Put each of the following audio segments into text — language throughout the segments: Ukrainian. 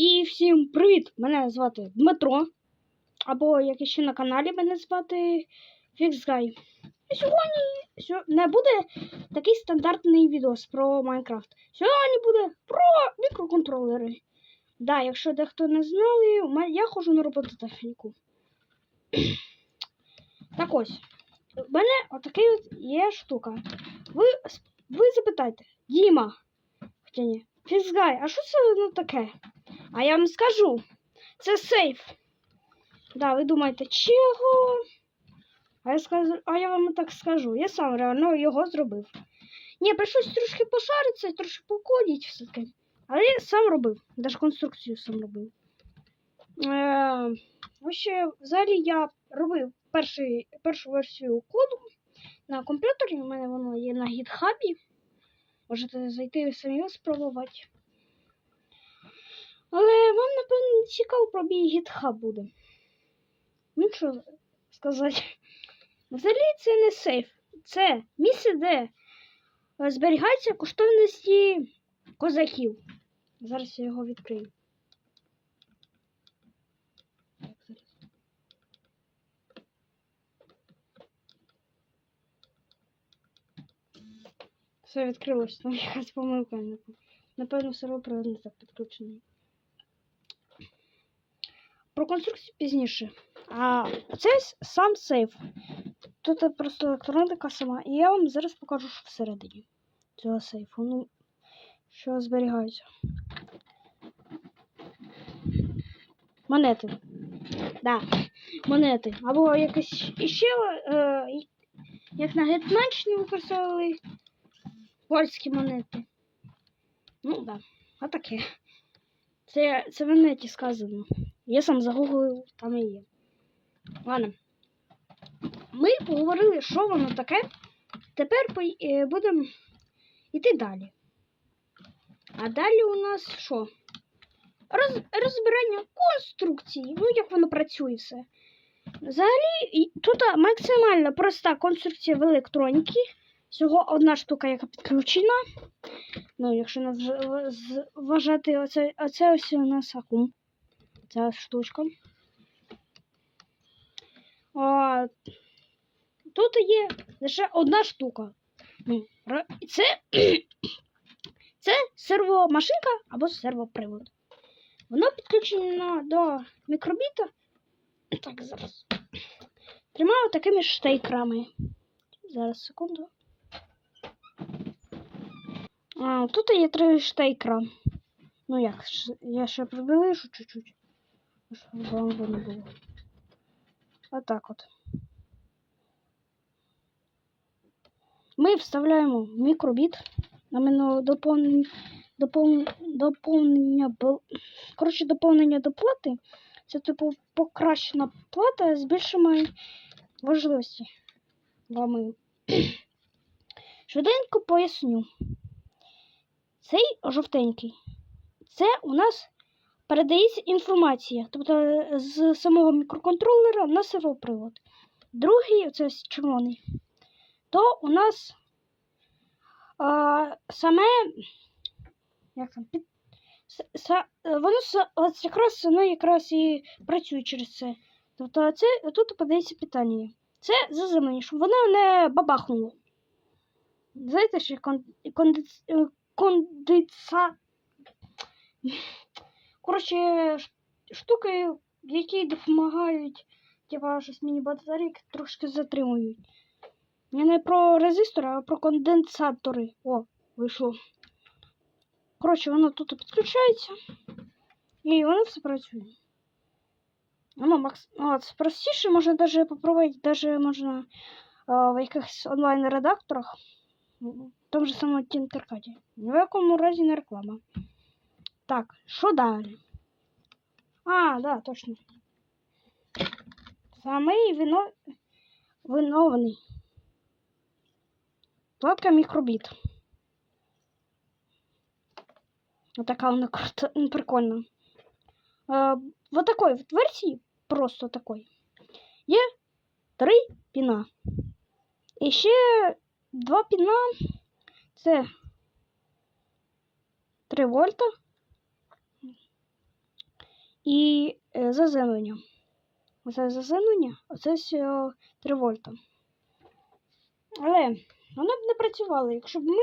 І всім привіт! Мене звати Дмитро. Або як ще на каналі мене звати FixGuy. І сьогодні не буде такий стандартний відос про Майнкрафт. Сьогодні буде про мікроконтролери. Да, якщо дехто не знали, я ходжу на робототехніку. Так ось, у мене отакий от є штука. Ви, ви запитайте, Діма, хоча ні, Фізгай, а що це воно таке? А я вам скажу, це сейф. Да, ви думаєте, чого? А я скажу, а я вам так скажу. Я сам реально його зробив. Ні, прийшлось трошки пошаритися, трошки покодіть все таки. Але я сам робив. Навіть конструкцію сам робив. Е, взагалі я робив перший, першу версію коду на комп'ютері. У мене воно є на гітхабі. Можете зайти і самі спробувати. Але вам, напевно, цікаво про мій гітхаб буде. Ну що сказати. Взагалі це не сейф. Це місце, де зберігаються коштовності козаків. Зараз я його відкрию. Все відкрилось, там якась помилка. напевно. Сервопривод не так підключений. Про конструкцію пізніше. А це сам сейф. Тут просто електроніка сама. І я вам зараз покажу, що всередині цього сейфу. Ну, що зберігається. Монети. Да, монети. Або якось іще, е, як на Гетманщині використовували польські монети. Ну, да. А таке. Це, це в інеті сказано. Я сам загуглив, там і є. Ладно. Ми поговорили, що воно таке. Тепер е, будемо йти далі. А далі у нас що? Роз, розбирання конструкції. Ну, як воно працює все. Взагалі, тут максимально проста конструкція в електроніці. Всього одна штука, яка підключена. Ну, якщо вважати оце, оце ось у нас акум. Ця штучка. А, тут є лише одна штука. Ну, Це, це сервомашинка або сервопривод. Воно підключено до мікробіта. Так, зараз. Тримаю такими штейкерами. Зараз, секунду. А, тут є три штейкера. Ну як, я ще приближу чуть-чуть. Щоб вам видно було. Отак от. Ми вставляємо мікробіт. Нам воно доповнення, доповнення, доповнення, коротше, доповнення до плати. Це типу покращена плата з більшими важливості вами. Швиденько поясню. Цей жовтенький. Це у нас передається інформація, тобто з самого мікроконтролера на сервопривод. Другий, ось червоний, то у нас а, саме як там, під, са- е, воно от якраз воно якраз і працює через це. Тобто це тут подається питання. Це заземлення, щоб воно не бабахнуло. Знаєте, що кон, кондиц, е, кондица... Коротше, штуки, які допомагають, типа щось міні-батарейки трошки затримують. Я не про резистори, а про конденсатори. О, вийшло. Коротше, воно тут підключається. І воно все працює. Воно макс... От, простіше можна даже попробувати, даже можна а, в якихось онлайн-редакторах. В тому же самому Тінтеркаді. Ні в якому разі не реклама. Так, що далі? А, да, точно. Самий вино... винований. Платка мікробіт. Отака вона крута, ну, прикольна. Е, вот такой версії, просто такой, є три піна. І ще два піна. Це 3 вольта. І е, заземлення. Оце заземлення, оце все 3 вольта. Але воно б не працювало, якщо б ми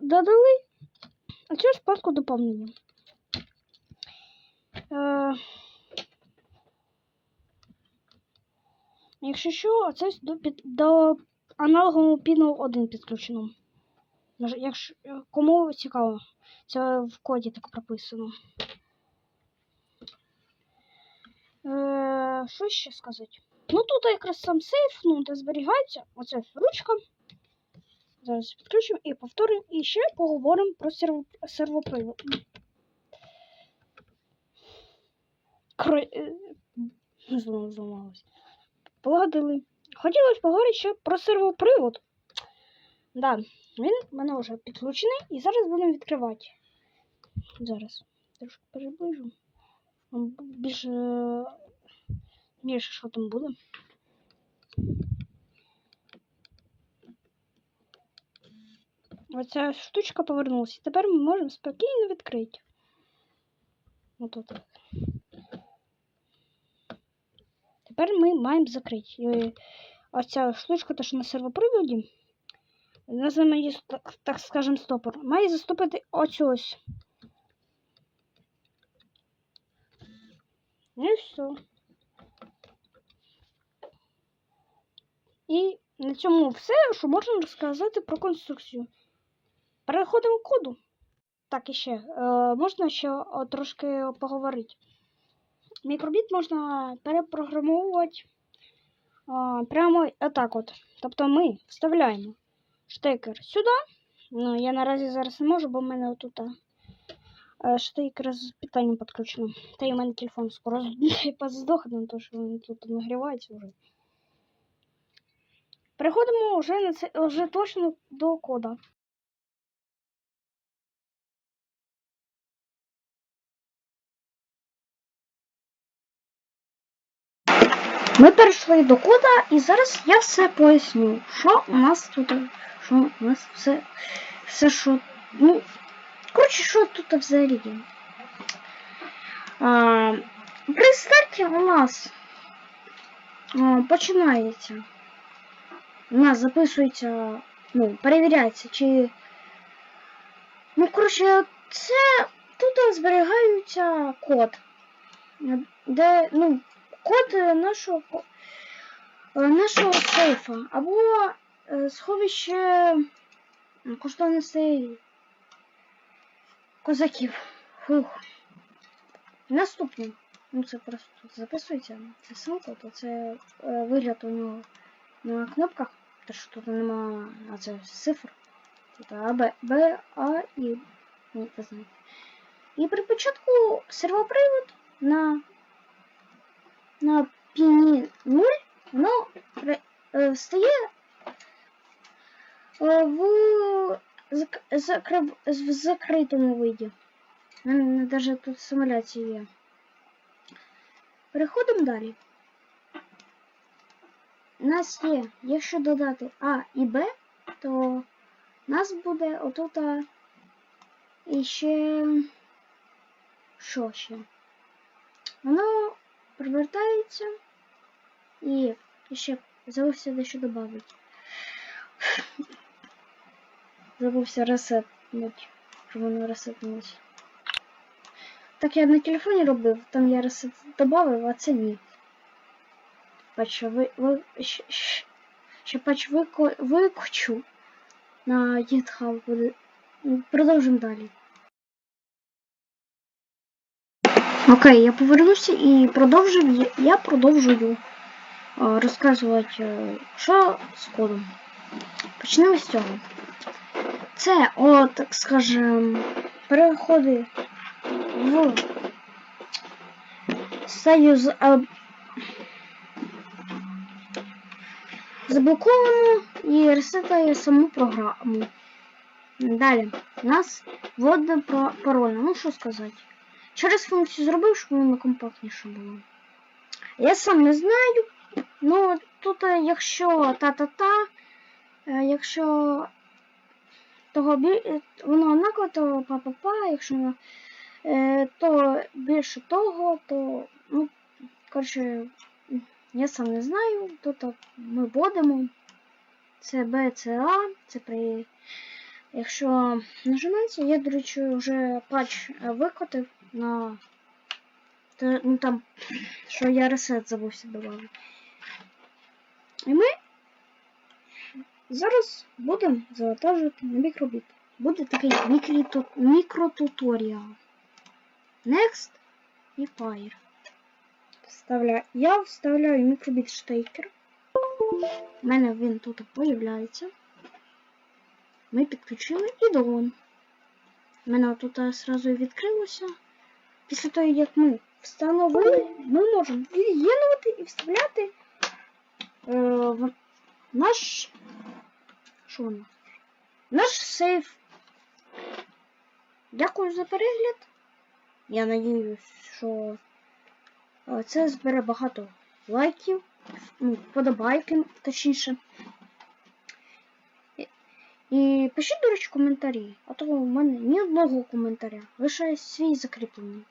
додали- оцю спадку доповнення. Е, якщо що, це до, до аналогового піну 1 підключено. Якщо кому цікаво, це в коді так прописано. Е, що ще сказати? Ну тут якраз сам сейф, ну, де зберігається. Оце ручка. Зараз підключимо і повторимо. І ще поговоримо про серво, сервопривод. Кро... е, зламалось. Полагодили. Хотілося поговорити ще про сервопривод. Да, він в мене вже підключений і зараз будемо відкривати. Зараз. Трошки переближу. Більше. Більше що там буде. Оця штучка повернулася. Тепер ми можемо спокійно відкрити. Отут. Тепер ми маємо закрити. І оця штучка, та що на сервоприводі, називаємо її, так, так скажем, стопор, має заступити оцю ось. І все. І на цьому все, що можна розказати про конструкцію. Переходимо коду. Так, і ще. Е, можна ще о, трошки поговорити. Мікробіт можна перепрограмовувати а, прямо отак от. Тобто ми вставляємо штекер сюди. Ну, я наразі зараз не можу, бо в мене отут а, штекер з питанням підключено. Та й у мене телефон скоро здохне, тому що він тут нагрівається вже. Переходимо вже на це вже точно до кода. Ми перейшли до кода, і зараз я все поясню, що у нас тут, що у нас все, все що, ну, коротше, що тут взагалі. є. А, при старті у нас а, починається, у нас записується, ну, перевіряється, чи, ну, коротше, це тут зберігаються код, де, ну, код е, нашого е, нашого сейфа або е, сховище м, коштовностей козаків. Фух. Наступне. Ну це просто записується. Це код, а це е, вигляд у нього на кнопках. Те, що тут нема, це цифр. Тут А, Б, Б, А і. Ви знаєте. І при початку сервопривод на на піні 0, воно стає в, зак- закрив- в закритому виді. У мене навіть тут симуляція є. Переходимо далі. Нас є, якщо додати А і Б, то у нас буде отут іще що ще? Воно привертається і ще забувся дещо додати. Забувся ресетнути, щоб воно ресетнулося. Так я на телефоні робив, там я ресет додав, а це ні. Пач, ви, ви, ще, пач викочу на GitHub. буде. Продовжимо далі. Окей, я повернувся і продовжив, я продовжую е, розказувати, е, що з кодом. Почнемо з цього. Це, о, так скажем, переходи в стадію заблоковано і ресетає саму програму. Далі у нас вводна про пароль. Ну що сказати. Через функцію зробив, щоб воно компактніше було. Я сам не знаю. Ну, тут, е, якщо та-та-та, е, якщо того бі... е, воно однаково, то па-па-па, якщо то більше того, то, ну, коротше, я сам не знаю, тут ми будемо. Це Б, це А, це при. Якщо нажиметься, я, до речі, вже патч е, викотив на. Ну там, що я ресет забувся додати. І ми зараз будемо завантажувати на мікробіт. Буде такий мікротуторіал. Next і Fire. Вставляю. Я вставляю мікробіт штейкер. У мене він тут появляється. Ми підключили і дон. У мене тут одразу відкрилося. Після того, як ми встановили, ми можемо від'єднувати і вставляти е, наш. Що воно? Наш сейф. Дякую за перегляд. Я надіюсь, що це збере багато лайків, подобайки, точніше. І пишіть, до речі, коментарі, а то в мене ні одного коментаря, лише свій закріплений.